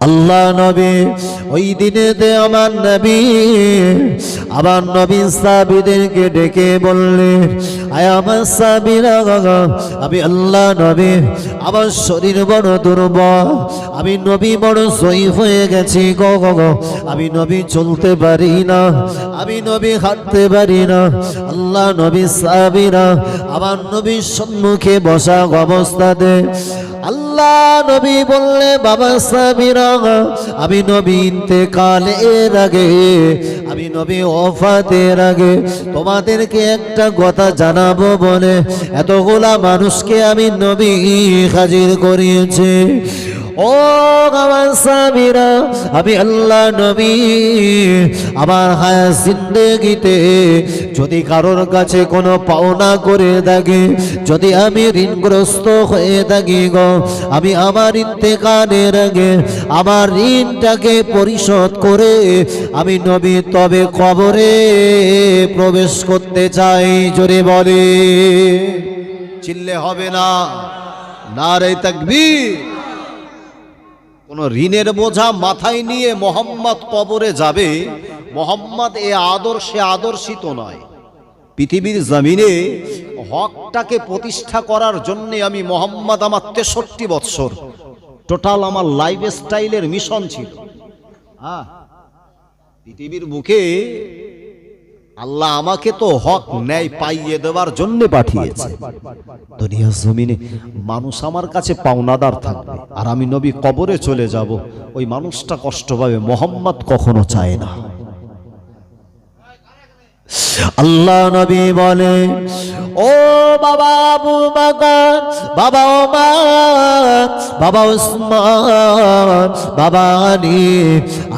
আল্লাহ নবী, ওই দিনে দিনেতে আমার নবী আমার নবী সাবিদেরকে ডেকে বললেন আয় আমার সাবিরা আমি আল্লাহ নবী, আমার শরীর বড় দুর্বল, আমি নবী বড় সই হয়ে গেছি গো আমি নবী চলতে পারি না, আমি নবী হাঁটতে পারি না, আল্লাহ নবী সাবিরা আমার নবীর সম্মুখে বসা অবস্থাতে আল্লাহ নবী বললে, বাবা সাবির, আমি নবী ইন্তেকালের আগে, আমি নবী ওফাতের আগে তোমাদেরকে একটা কথা জানাব বলে। এতগুলা মানুষকে আমি নবী হাজির করিয়েছি। ও আমার আমি আল্লাহ নবী, আমার হায়া জিন্দগিতে যদি কারোর কাছে কোনো পাওনা করে থাকি যদি আমি ঋণগ্রস্ত হয়ে থাকি গো, আমি আমার ইন্তেকালের আগে আমার ঋণটাকে পরিশোধ করে আমি নবী তবে কবরে প্রবেশ করতে চাই, জোরে বলে। চিল্লে হবে না। না রে তাকবীর। কোন ঋণের বোঝা মাথায় নিয়ে মোহাম্মদ কবরে যাবে, মোহাম্মদ এ আদর্শে আদর্শিত নয়। পৃথিবীর জমিনে হকটাকে প্রতিষ্ঠা করার জন্য আমি মোহাম্মদ আমার তেষট্টি বৎসর। টোটাল আমার লাইফ স্টাইলের মিশন ছিল। হ্যাঁ পৃথিবীর বুকে আল্লাহ আমাকে তো হক ন্যায় পাইয়ে দেওয়ার জন্য পাঠিয়েছে। দুনিয়ার জমিনে মানুষ আমার কাছে পাওনাদার থাকবে, আর আমি নবী কবরে চলে যাব। ওই মানুষটা কষ্ট পাবে, মোহাম্মদ কখনো চায় না। আল্লাহ নবী বলে, ও বাবা আবু বাকার, বাবা ওমর, বাবা উসমান বাবা আলী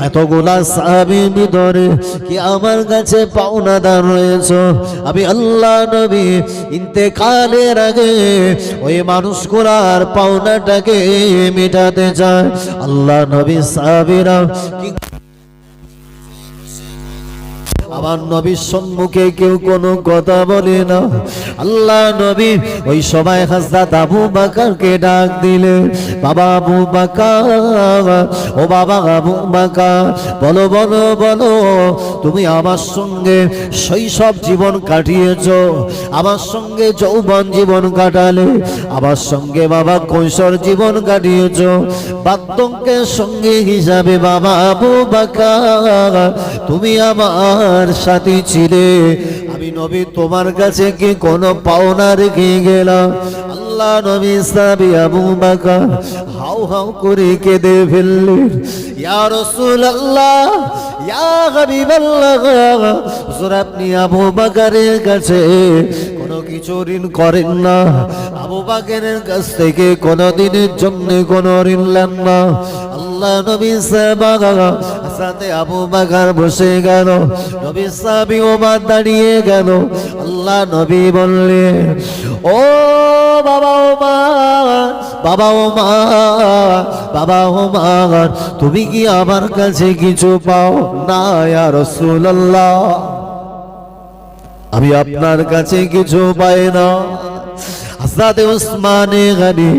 এতগুলা সাহাবি ভিতরে কি আমার কাছে পাওনাদার রয়েছে? আমি আল্লাহ নবী ইন্তেকালের আগে ওই মানুষগুলার পাওনাটাকে মেটাতে চায় আল্লাহ নবী সাহাবিরা কি আমার নবীর সম্মুখে কেউ কোনো কথা বলে না। আল্লাহ নবী ওই সময় হাজরাত আবু বাকারকে ডাক দিলে, বাবা আবু বাকার, ও বাবা আবু বাকার, বলো বলো বলো, তুমি আমার সঙ্গে শৈশব জীবন কাটিয়েছ, আমার সঙ্গে যৌবন জীবন কাটালে, আমার সঙ্গে বাবা কৈশোর জীবন কাটিয়েছ বাদ্যঙ্কের সঙ্গে হিসাবে বাবা আবু বাকার, তুমি আমার সাথী ছিলে। আমি নবী তোমার কাছে কি কোনো পাওনা রেখে গেলাম? আল্লাহ নবী সাবি আবু বাকার হাউ হাউ করে কেঁদে ফেললেন ইয়া রাসূলুল্লাহ, ইয়া হাবিবাল্লাহ। হুজুর, আপনি আবু বাকারের কাছে কোনো কিছু ঋণ করেন না। আবু বাকারের কাছ থেকে কোনো দিনের জন্য কোনো ঋণ নেন না। আল্লাহ নবী সাহাবা সাথে আবু বাকার বসে গেল। নবী সাহাবি ওমর দাঁড়িয়ে গেল। আল্লাহ নবী বললেন, ও বাবা ও মা, বাবা ও মা, বাবা ও মা, তুমি কি আমার কাছে কিছু পাও না রসুল রাসূলুল্লাহ? আমি আপনার কাছে কিছু পাই না। হাজরাতে উসমানে গানি,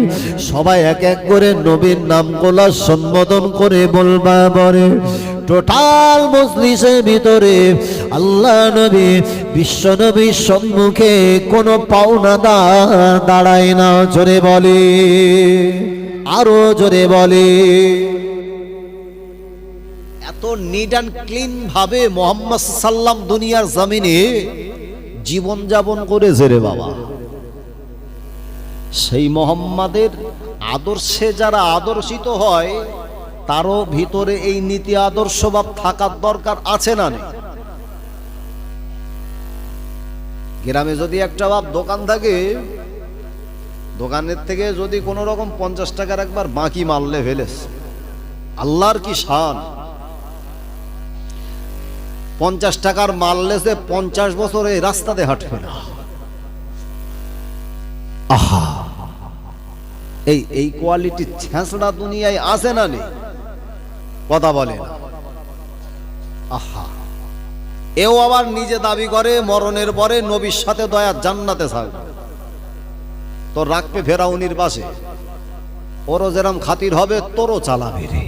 সবাই এক এক করে নবীর নামগুলা সম্বোধন করে বলবা বলে। টোটাল মজলিসের ভিতরে আল্লাহ নবী, বিশ্ব নবীর সম্মুখে কোনো পাওনা দাঁড়ায় না, জোরে বলে। আরও জোরে বলে। এত নিট অ্যান্ড ক্লিন ভাবে মোহাম্মদ সাল্লাম দুনিয়ার জমিনে জীবন যাপন করেছে রে বাবা। সেই মোহাম্মদের আদর্শে যারা আদর্শিত হয়, তারও ভিতরে এই নীতি আদর্শভাব থাকার দরকার আছে না গ্রামে যদি একটা বাপ দোকান থাকে, দোকানের থেকে যদি কোনো রকম পঞ্চাশ টাকার একবার বাকি মারলে ফেলেস। আল্লাহর কি শান? পঞ্চাশ টাকার মারলে সে পঞ্চাশ বছর এই রাস্তাতে হাঁটবে না। আহা। এই এই কোয়ালিটি ছেঁচড়া দুনিয়ায় আসে না নেই? কথা বলে না। আহা। এও আবার নিজে দাবি করে, মরণের পরে নবীর সাথে দয়া জান্নাতে থাকবে। তো রাখবে ফেরাউনির পাশে ওরও যেরম খাতির হবে, তোরও চালাবে রে।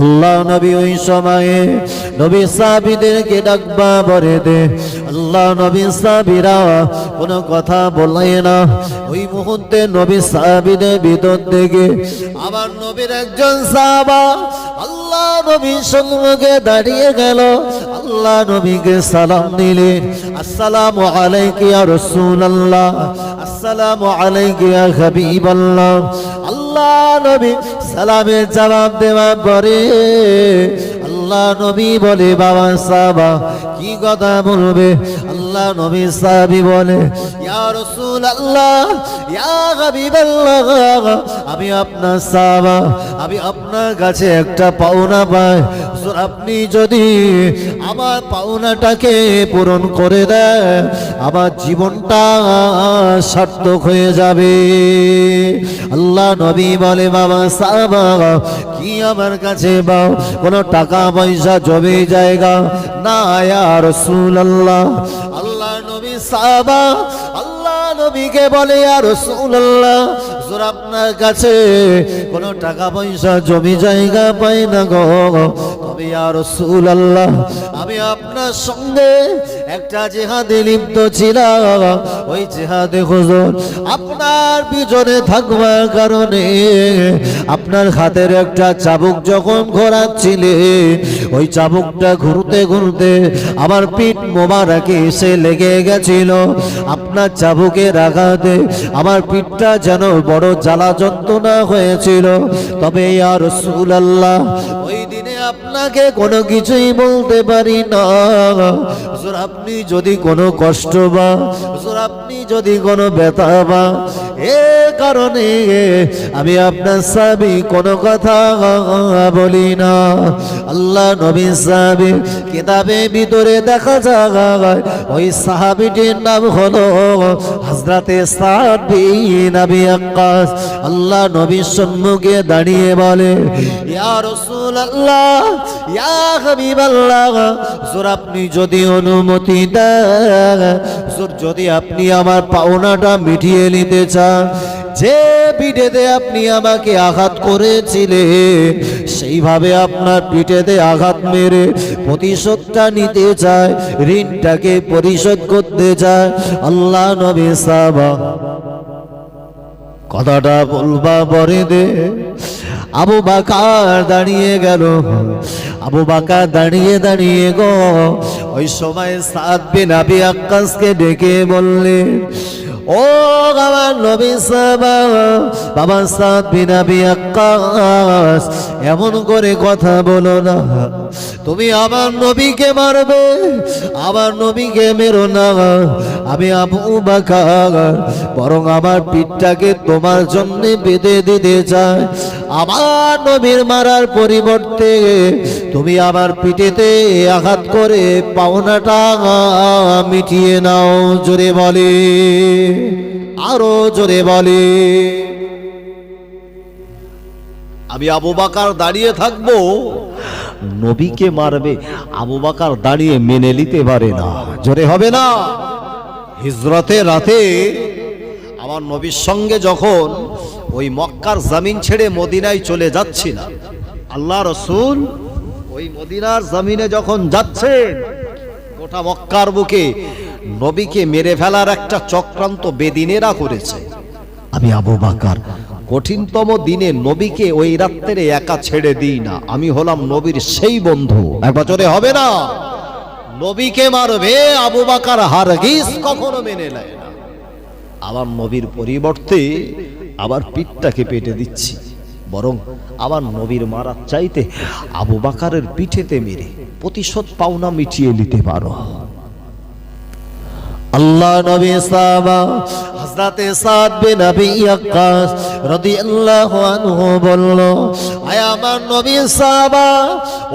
আল্লাহ নবী ওই সময়ে নবী সাহাবিদেরকে ডাকবা, বলে দে। আল্লাহ নবী সাহাবিরা কোনো কথা বলে না। ওই মুহূর্তে নবী সাহাবিদের ভিতর থেকে আবার নবীর একজন সাহাবা আল্লাহ নবীর সম্মুখে দাঁড়িয়ে গেল। আল্লাহ নবীকে সালাম দিলেন আসসালামু আলাইকা ইয়া রাসূলুল্লাহ। আসসালামু আলাইকা ইয়া হাবিবাল্লাহ। আল্লাহ নবী সালামের জবাব দেওয়া পরে আল্লাহ নবী বলে, বাবা সাবা কি কথা বলবে? আল্লাহ নবী সাহাবি বলে, ইয়া রসুল আল্লাহ ইয়া আমি আপনার সাবা আমি আপনার কাছে একটা পাওনা পাই। আপনি যদি আমার পাওনাটাকে পূরণ করে দেয়, আমার জীবনটা সার্থক হয়ে যাবে। আল্লাহ নবী বলে, বাবা, সাহাবা, কি আমার কাছে বাও কোনো টাকা পয়সা, জমে, জায়গা না আর রাসূলুল্লাহ। আল্লাহ আল্লাহ নবী সাবা আল্লাহ নবীকে বলে, আর রাসূলুল্লাহ হুজুর আপনার কাছে কোনো টাকা পয়সা, জমি জায়গা পাই না গো। তবে আর রাসূলুল্লাহ, আমি আপনার সঙ্গে একটা জেহাদে লিপ্ত ছিলাম। ওই জেহাদে হুজুর আপনার পিছনে থাকবার কারণে আপনার হাতের একটা চাবুক যখন ঘোরাচ্ছিলে, ওই চাবুকটা ঘুরতে ঘুরতে আমার পিঠ মোবারকে এসে লেগে গেছিল। আপনার চাবুকে রাখাতে আমার পিঠটা যেন বড় জ্বালা যন্ত্রণা হয়েছিল। তবে আর আল্লাহ ওই দিনে আপনাকে কোনো কিছুই বলতে পারি না। হুজুর, আপনি যদি কোনো কষ্ট বা, হুজুর, আপনি যদি কোনো ব্যথা বা, এ কারণে আমি আপনার সাবি কোনো কথা বলি না। আল্লাহ নবী সাহাবি কিতাবে ভিতরে দেখা যায়, ওই সাহাবিটির নাম হলো হজরতে সাদ বিন আবি আক্কাস। আল্লাহ নবীর সম্মুখে দাঁড়িয়ে বলে, ইয়া রাসূলুল্লাহ ইয়া হাবিবাল্লাহ, হুজুর আপনি যদি অনুমতি দেন, হুজুর যদি আপনি আমার পাওনাটা মিটিয়ে নিতে চান, যে পিঠেতে আপনি আমাকে আঘাত করেছিলেন, সেইভাবে আপনার পিঠেতে আঘাত মেরে প্রতিশোধটা নিতে চায়, ঋণটাকে পরিশোধ করতে চায়, আল্লাহ নবী সাবা কথাটা বলবা পরে দে। আবু বাকার দাঁড়িয়ে গেল। আবু বাকার দাঁড়িয়ে দাঁড়িয়ে গো, ওই সময় সাত বিন আবি আক্কাসকে ডেকে বললেন ও আমার নবী সাবা বাবা সাত বিন আবি আক্কাস, এমন করে কথা বলো না। তুমি আমার নবীকে মারবে, আমার নবীকে মেরো না। আমি আবু বাকার, বরং আমার পিঠটাকে তোমার জন্যে বেঁধে দিতে চাই। আমার নবীর মারার পরিবর্তে তুমি আমার পিঠেতে আঘাত করে পাওনাটা মিটিয়ে নাও, জোরে বলে। আরও জোরে বলে। আমি আবু বাকার দাঁড়িয়ে থাকব। নবীকে মারবে, আবু বাকার দাঁড়িয়ে মেনে নিতে পারে না। জোরে হবে না। হিজরতে রাতে আমার নবীর সঙ্গে যখন ওই মক্কার জামিন ছেড়ে মদিনায় চলে যাচ্ছি না আল্লাহ রসুল ওই মদিনার জামিনে যখন যাচ্ছেন, গোটা মক্কার বুকে নবীকে মেরে ফেলার একটা চক্রান্ত বেদিনেরা করেছে। আমি আবু বাকার, কঠিনতম দিনে নবীকে ওই রাত্রে একা ছেড়ে দিই না। আমি হলাম নবীর সেই বন্ধু। এক বছরে হবে না। নবীকে মারবে, আবু বাকার হারগিস কখনো মেনে নেয় না। আমার নবীর পরিবর্তে আবার পিঠটাকে পেটে দিচ্ছি। বরং আবার নবীর মারার চাইতে আবু বাকারের পিঠেতে মেরে প্রতিশোধ পাওনা মিটিয়ে নিতে পারো। আল্লাহ নবী সাহাবা, হযরতে সাদ বিন আবি ইয়াক্কাস রাদিয়াল্লাহু আনহু বলল, আয় আমার নবী সাহাবা,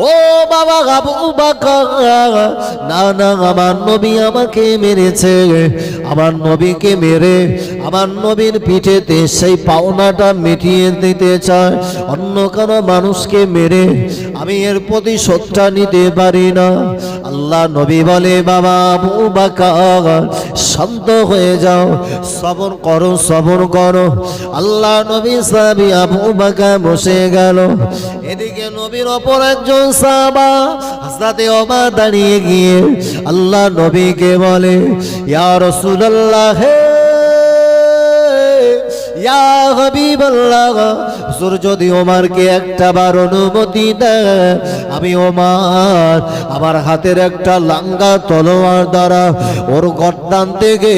ও বাবা আবু বকর, না না, আমার নবী আমাকে মেরেছে, আমার নবীকে মেরে, আমার নবীর পিঠেতে সেই পাওনাটা মিটিয়ে দিতে চায়, অন্য কোনো মানুষকে মেরে, আমি এর প্রতি প্রতিশোধটা নিতে পারি না। আল্লাহ নবী বলে, বাবা শান্ত হয়ে যাও, সবর করো সবর করো। আল্লাহ নবী সাবি আবু বাকা বসে গেল। এদিকে নবীর অপর একজন সাবা হাসাতে অবা দাঁড়িয়ে গিয়ে আল্লাহ নবীকে বলে, ইয়া রাসূলুল্লাহ, হে ইয়া হাবিবাল্লাহ, হুজুর যদি ওমারকে একটা বার অনুমতি দেয়, আমি ওমার আমার হাতের একটা লাঙ্গা তলোয়ার দ্বারা ওর গর্দান থেকে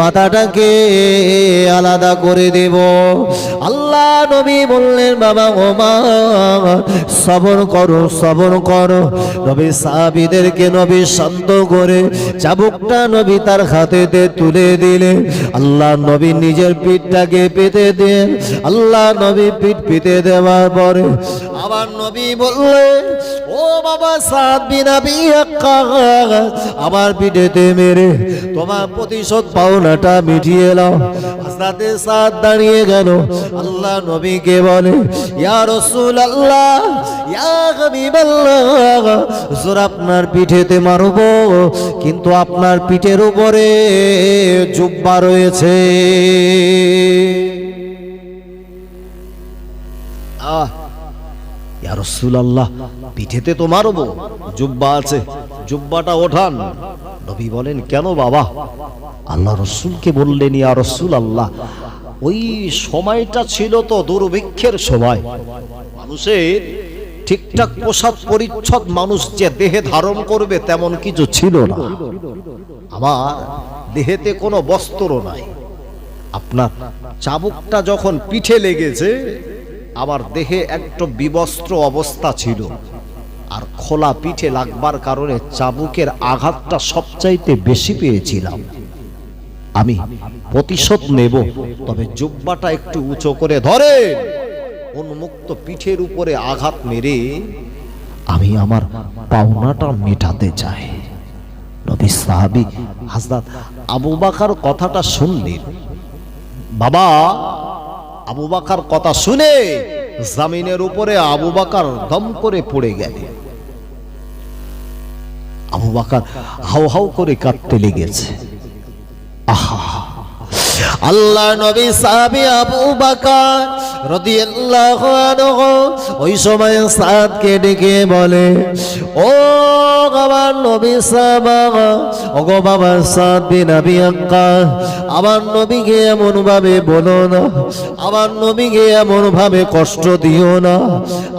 মাথাটাকে আলাদা করে দেব। আল্লাহ নবী বললেন, বাবা ওমার, সবর করো সবর করো। নবী সাহাবীদেরকে নবী শান্ত করে চাবুকটা নবী তার হাতেতে তুলে দিলে। আল্লাহ নবী নিজের পিঠটাকে পেতে দেন আল্লাহ নবী পিঠ পেতে দেওয়ার পরে আবার নবী বললেন ও বাবা সাদ বিনা আমার পিঠেতে মেরে তোমার প্রতিশোধ পাওনাটা মিটিয়ে নাও। দাঁড়িয়ে গেল। আল্লাহ নবীকে বলে, ইয়া রাসূল আল্লাহ আপনার পিঠেতে মারবো, কিন্তু আপনার পিঠের উপরে জুব্বা রয়েছে। রাসূলুল্লাহ, পিঠেতে তো মারবো জুব্বা আছে, জুব্বাটা ওঠান। নবী বলেন, কেন বাবা? আল্লাহ রসুলকে বললেন, ইয়া রসুল আল্লাহ ওই সময়টা ছিল তো দুর্ভিক্ষের সময়। মানুষের ঠিকঠাক পোশাক পরিচ্ছদ মানুষ যে দেহে ধারণ করবে তেমন কিছু ছিল না। আমার দেহেতে কোনো বস্ত্র নাই। আপনার চাবুকটা যখন পিঠে লেগেছে আমার দেহে একটা বিবস্ত্র অবস্থা ছিল। আর খোলা পিঠে লাগবার কারণে চাবুকের আঘাতটা সবচাইতে বেশি পেয়েছিলাম। আমি প্রতিশোধ নেব, তবে জুব্বাটা একটু উঁচু করে ধরে। উন্মুক্ত পিঠের উপরে আঘাত মেরে আমি আমার পাওনাটা মেটাতে চাই। নবী সাহাবি হাজরাত আবু বাকার কথাটা শুনলেন। বাবা আবু বাকার কথা শুনে জামিনের উপরে আবু বাকার দম করে পড়ে গেলে। আবু বাকার হাউ হাউ করে কাঁদতে লেগেছে। আহা! আল্লাহ নবী সাহাবী আবু বকর রাদিয়াল্লাহু আনহু ওই সময় সাদকে ডেকে বলে, ও আমার নবী সাহাবা ও গো বাবা সাদ বিন আবি আক্কা আমার নবীকে এমন ভাবে বলো না, আমার নবীকে এমন ভাবে কষ্ট দিও না।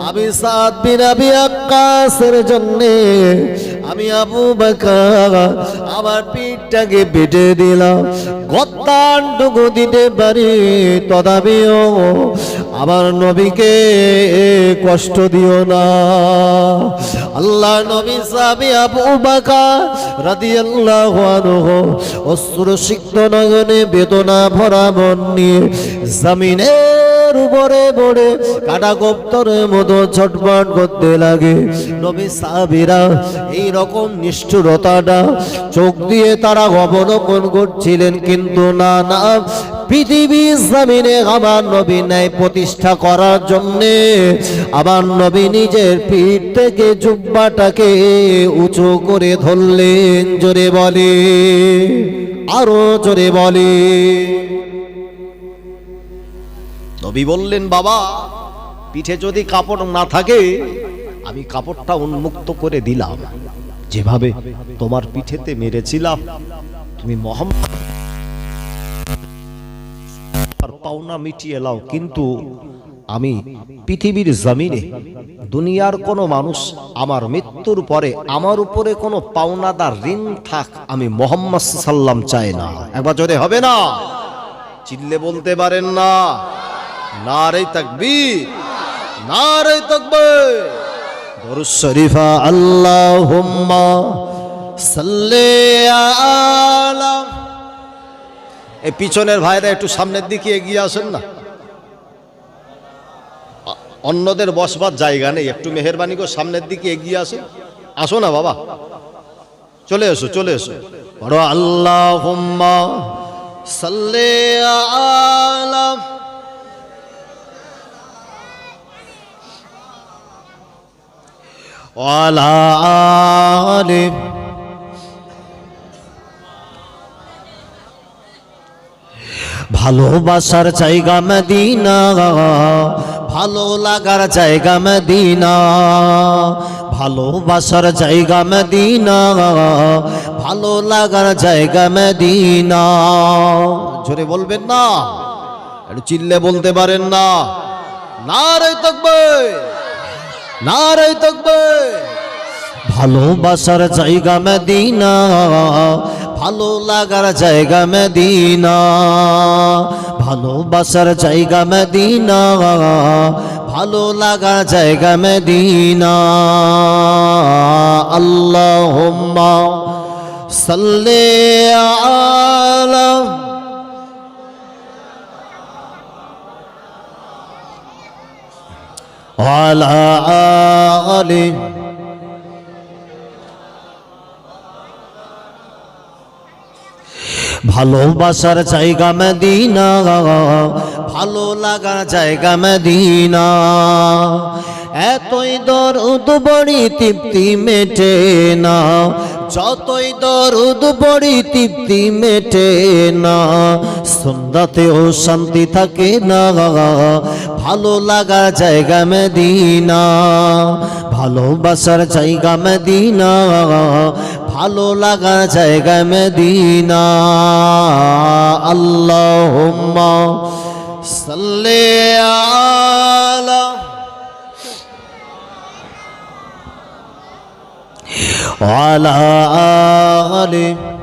আমি সাদ বিন আবি আক্কাসের জন্য, আমি আবু বকর, আমার পিঠটাকে বেটে দিলাম গত্তানটুকু দিতে পারি তদাবিও আমার নবীকে কষ্ট দিও না। আল্লাহ নবী সাবি আবু বাকা রাদিয়াল্লাহু আনহু অশ্রু সিক্ত নগনে বেদনা ভরা মন নিয়ে জমিনের উপরে পড়ে কাটা গোপ্তরের মতো ছটফট করতে লাগে। নবী সাহাবীরা এই রকম নিষ্ঠুরতাটা চোখ দিয়ে তারা অবলোকন করছিলেন, কিন্তু না না, পৃথিবী জমিনে আমার নবী ন্যায় প্রতিষ্ঠা করার জন্যে আমার নবী নিজের পিঠ থেকে জুব্বাটাকে উঁচু করে ধরলেন, জোরে বলে, আরও জোরে বলে। নবী বললেন, বাবা, পিঠে যদি কাপড় না থাকে, আমি কাপড়টা উন্মুক্ত করে দিলাম। যেভাবে তোমার পিঠেতে মেরেছিলাম, তুমি মোহাম্মদ পাওনা মিটিয়ে লাও কিন্তু আমি পৃথিবীর জমিনে দুনিয়ার কোনো মানুষ, আমার মৃত্যুর পরে আমার উপরে কোনো পাওনাদার ঋণ থাক, আমি মোহাম্মদ সাল্লাম চাই না। একবার যদি হবে না? চিল্লে বলতে পারেন না। না রে তকবি না রে তকবে দরুদ শরীফা, আল্লাহুম্মা সাল্লি আলা। এই পিছনের ভাইরা একটু সামনের দিকে এগিয়ে আসেন না। অন্যদের বসবার জায়গা নেই, একটু মেহরবানি করে সামনের দিকে এগিয়ে আসো আসো না বাবা। চলে এসো চলে এসো। বড় আল্লাহ হুম্মা সাল্লে আলা। ভালোবাসার জায়গা মদিনা, ভালো লাগার জায়গা মদিনা, ভালোবাসার জায়গা মদিনা, ভালো লাগার জায়গা মদিনা। জোরে বলবেন না, একটু চিল্লে বলতে পারেন না। না রে তকবে ভালোবাসার জায়গা মদিনা, ভালো লাগার জায়গা মদিনা, ভালোবাসার জায়গা মদিনা, ভালো লাগার জায়গা মদিনা। আল্লাহুম্মা সাল্লি আলা وعلى آله ভালোবাসার জায়গা মদিনা ভালো লাগার জায়গা মদিনা এতই দরুদ বড়ি তৃপ্তি মেটে না যতই দরুদ বড়ি তৃপ্তি মেটে না সন্ধ্যাতেও শান্তি থাকে না ভালো লাগার জায়গা মদিনা ভালোবাসার জায়গা মদিনা ভালো লাগার জায়গা মদিনা আল্লাহুম্মা সাল্লি আলা وعلى آله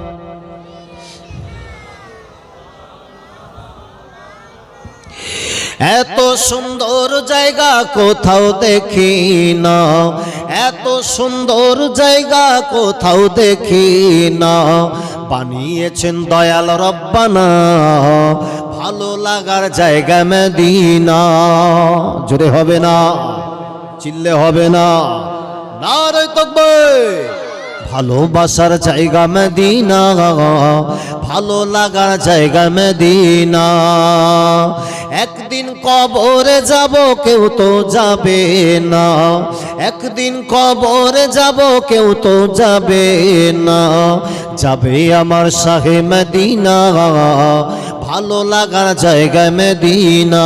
এত সুন্দর জায়গা কোথাও দেখি না এত সুন্দর জায়গা কোথাও দেখি না বানিয়েছেন দয়াল রব্বানা, ভালো লাগার জায়গা মেদিনা। জোরে হবে না, চিল্লে হবে না। না রে তকবে ভালোবাসার জায়গা মদিনা, ভালো লাগার জায়গা মদিনা। একদিন কবরে যাব, কেউ তো যাবে না। একদিন কবরে যাব, কেউ তো যাবে না। যাবে আমার শাহে মদিনা, ভালো লাগার জায়গা মদিনা।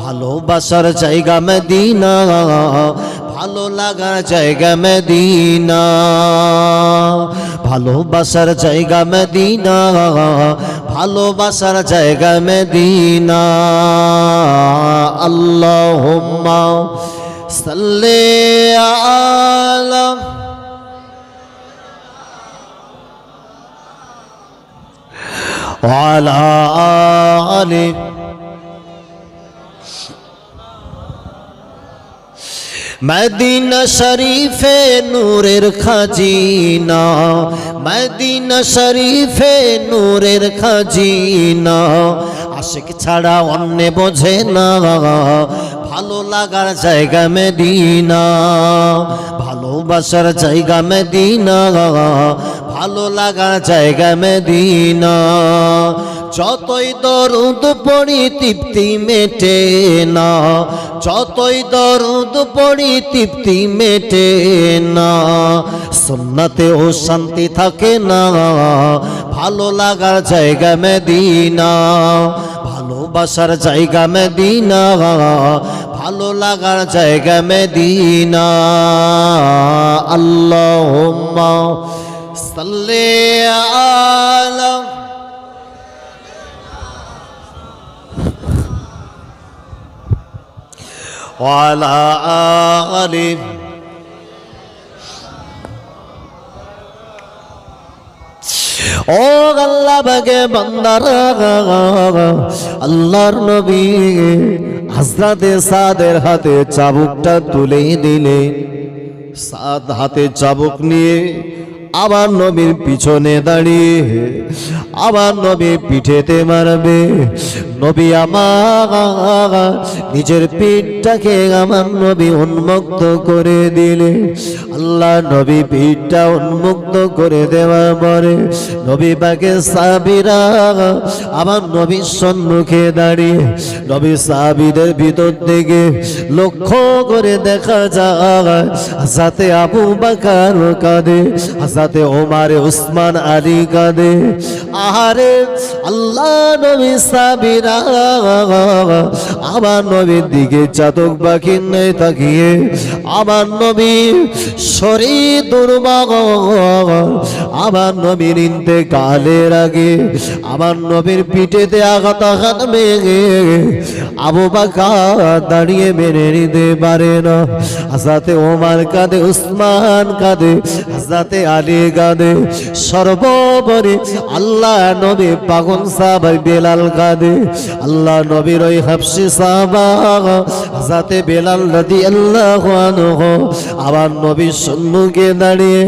ভালোবাসার জায়গা মদিনা ভালো লাগার জায়গা মদিনা ভালোবাসার জায়গা মদিনা ভালোবাসার জায়গা মদিনা আল্লাহুম্মা সাল্লি আলা وعلى آله মদিনা শরীফে নূরের খাজিনা, মদিনা শরীফে নূরের খাজিনা। আশিক ছাড়া অন্য বোঝে না, ভালো লাগার জায়গা মেদিনা, ভালোবাসার জায়গা মেদিনা, ভালো লাগার জায়গা মেদিনা। যতই দরুদ পড়ি তৃপ্তি মেটে না, যতই দরুদ পড়ি তৃপ্তি মেটে না, সুন্নাতেও শান্তি থাকে না, ভালো লাগার জায়গা মেদিনা, ভালোবাসার জায়গা মেদিনা, ভালো লাগার জায়গা মেদিনা। আল্লাহুম্মা সাল্লি আলা وعلى آله ও আল্লাহ বাগে বান্দার আল্লাহর নবী হাজরাতে সাদের হাতে চাবুকটা তুলে দিলে সাদ হাতে চাবুক নিয়ে আবার নবীর পিছনে দাঁড়িয়ে আবার নবীর পিঠেতে মারবে নবী আমার, নিজের পিঠটাকে আমার নবী উন্মুক্ত করে দিলে। আল্লাহ নবী পিঠটা উন্মুক্ত করে দেওয়ার পরে নবী বাকে সাবিরা আমার নবীর সম্মুখে দাঁড়িয়ে নবী সাবিদের ভিতর থেকে লক্ষ্য করে দেখা যায় সাথে আবু বাকার কাঁদে সাথে ওমারে উসমান আলী কাঁদে। আহারে, আল্লাহ নবী সাবিরা আমার নবীর দিকে চাতক পাখি নেই তাকিয়ে, আমার নবী শরীর দুর্বাগ আমার নবীর ইনতে কালের আগে আমার নবীর পিঠেতে আঘাত আঘাত মেঘে আবু বাকা দাঁড়িয়ে মেনে নিতে পারে না। হাসাতে ওমার কাঁদে, উসমান কাঁদে হাসাতে আলী কাঁদে। সর্বোপরি আল্লাহ নবী পাগল সাহাবাই বেলাল কাঁদে। আল্লাহ নবীর ওই হাফসি সাহাবা হাসাতে বেলাল নদী আল্লাহ আবার নবীর সম্মুখে দাঁড়িয়ে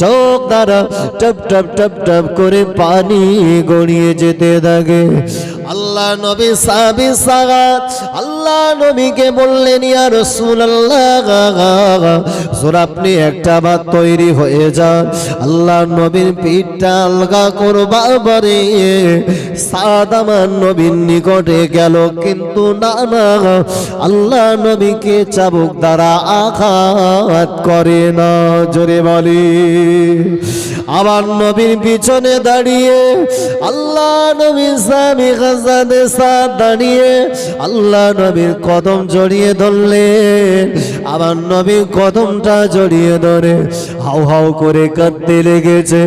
চোখ দ্বারা টপ টপ টপ টপ করে পানি গড়িয়ে যেতে থাকে। আল্লাহ নবী সাহাবি সাগাত, আল্লাহ নবীকে বললেন, ইয়া রসুল আল্লাহ জোর আপনি একটা বার তৈরি হয়ে যান। আল্লাহ নবীর পিঠটা আলগা করবা বারে সাদ আমার নবীর নিকটে গেল। কিন্তু না না, আল্লাহ নবীকে চাবুক দ্বারা আঘাত করে না। জোরে বলি। আমার নবীর পিছনে দাঁড়িয়ে আল্লাহ নবী স্বামী খাজাদে সাদ দাঁড়িয়ে আল্লাহ নবীর কদম জড়িয়ে ধরলেন আমার নবীর কদমটা জড়িয়ে ধরে হাউ হাউ করে কাঁদতে লেগেছে।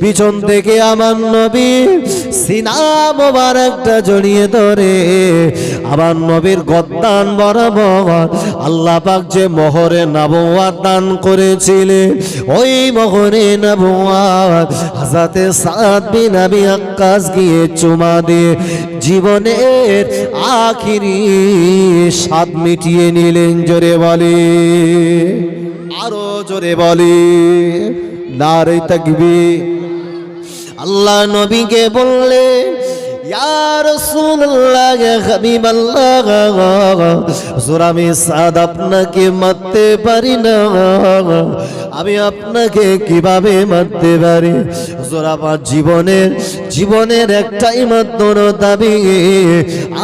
পিছন থেকে আমার নবী সিনা মোবারকটা জড়িয়ে ধরে, আমার নবীর গদ্দান বরাবর আল্লাহ পাক যে মোহরে নবুয়াত দান করেছিলে, ওই মোহরে নবুয়াত হাজাতে সাদ বিন আবি আক্কাস গিয়ে চুমা দিয়ে জীবনের আখিরি সাত মিটিয়ে নিলেন জোরে বলে, আরও জোরে বলে, নারে তাকবি আল্লাহ নবীকে বললে আমি আপনাকে মারতে পারি না। আমি আপনাকে কীভাবে মারতে পারি? হুজুর, আমার জীবনের জীবনের একটাই মাত্র দাবি।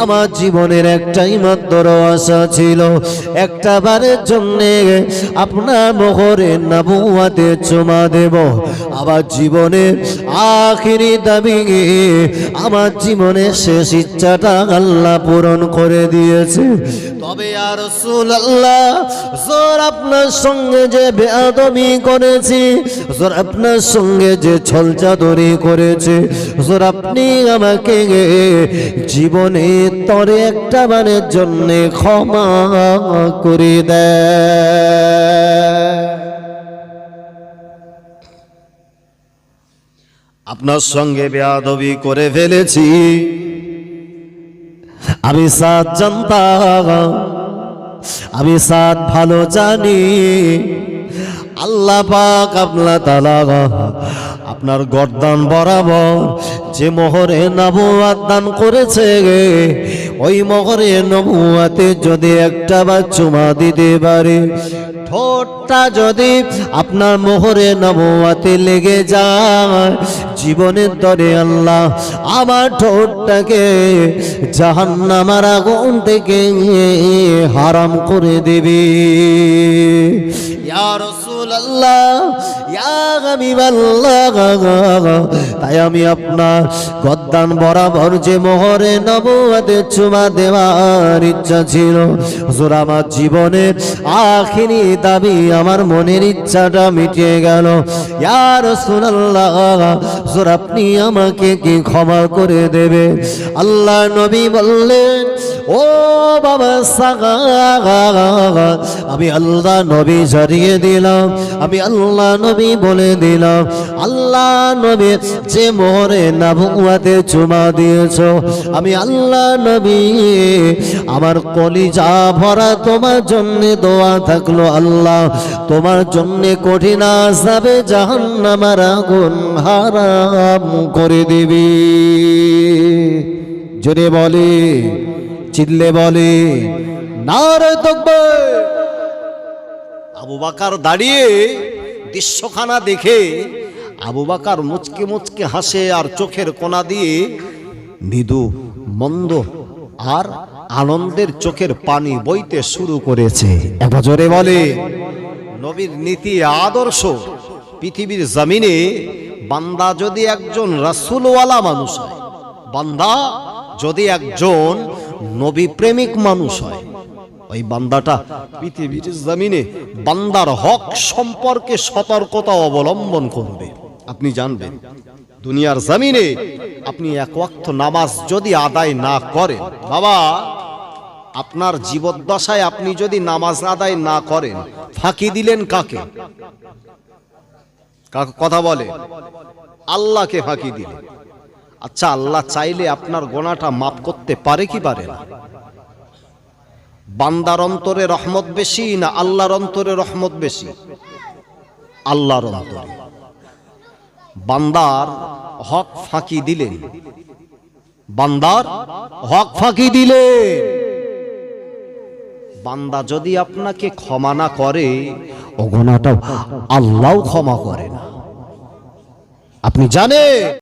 আমার জীবনের একটাই মাত্র আশা ছিল একটা বারের জন্যে আপনার মোহরে নাবুয়াতে চুমা দেব। আমার জীবনের আখিরি দাবি, আমার জীবনের শেষ ইচ্ছাটা আল্লাহ পূরণ করে দিয়েছে। তবে আর আল্লাহ জোর আপনার সঙ্গে যে বেআদমি করেছি, জোর আপনার সঙ্গে যে ছলচাদরি করেছে, জোর আপনি আমাকে জীবনে তরে একটা বারের জন্যে ক্ষমা করে দেয় আপনার সঙ্গে বেয়াদবি করে ফেলেছি। আমি সাত জানতাম, আমি সাত ভালো জানি। আল্লাহ পাক আপনার তালা আপনার গরদান বরাবর যে মোহরে নাবো আদান করেছে ওই মোহরে নবুয়াতে যদি একটা বা চুমা দিতে পারে, ঠোঁটটা যদি আপনার মোহরে নবুয়াতে লেগে যায়, জীবনের দরে আল্লাহ আমার ঠোঁটটাকে জাহান্নামার আগুন থেকে হারাম করে দেবে। ইয়া রাসূলুল্লাহ, ইয়া হাবিবাল্লাহ। তাই আমি আপনার গদ্দান বরাবর যে মোহরে নবুয়াতে চুমা দেওয়ার ইচ্ছা ছিল, হুজুর, আমার জীবনের আখিরি দাবি আমার মনের ইচ্ছাটা মিটিয়ে গেল। ইয়া রাসূলুল্লাহ, হুজুর, আপনি আমাকে কি ক্ষমা করে দেবে? আল্লাহ নবী বললেন, ও বাবা সাগা, আমি আল্লাহ নবী জারিয়ে দিলাম। আমি আল্লাহ নবী বলে দিলাম। আল্লাহ নবী যে মোহরে নাবুয়াতে চুমা দিয়েছ। আমি আল্লাহ নবী, আমার কলিজা ভরা তোমার জন্য দোয়া থাকল আল্লাহ। তোমার জন্য কঠিন আসাবে জাহান্নামার আগুন হারাম করে দিবি। জোরে বলে, চিল্লে বলে, নারে তকবে আবু বাকার দাঁড়িয়ে দৃশ্যখানা দেখে আবু বাকার মুচকে মুচকে হাসে আর চোখের কোনা দিয়ে মৃদু, মন্দ আর আনন্দের চোখের পানি বইতে শুরু করেছে। একবার জোরে বলে, নবীর নীতি আদর্শ। পৃথিবীর জমিনে বান্দা যদি একজন রাসুলওয়ালা মানুষ হয়, বান্দা যদি একজন নবী প্রেমিক মানুষ হয় ওই বান্দাটা পৃথিবীর জমিনে বান্দার হক সম্পর্কে সতর্কতা অবলম্বন করবে। আপনি জানবেন, দুনিয়ার জমিনে আপনি এক ওয়াক্ত নামাজ যদি আদায় না করেন, বাবা, আপনার জীবদ্দশায় আপনি যদি নামাজ আদায় না করেন, ফাঁকি দিলেন কাকে কথা বলে? আল্লাহকে ফাঁকি দিলেন। আচ্ছা আল্লাহ চাইলে আপনার গোনাটা মাফ করতে পারে কি পারে না? বান্দার অন্তরে রহমত বেশি না আল্লাহর অন্তরে রহমত বেশি? আল্লাহর অন্তরে। বান্দার হক ফাঁকি দিলেন। বান্দার হক ফাঁকি দিলেন। বান্দা যদি আপনাকে ক্ষমা না করে ও গোনাটা আল্লাহ ক্ষমা করে না। আপনি জানেন?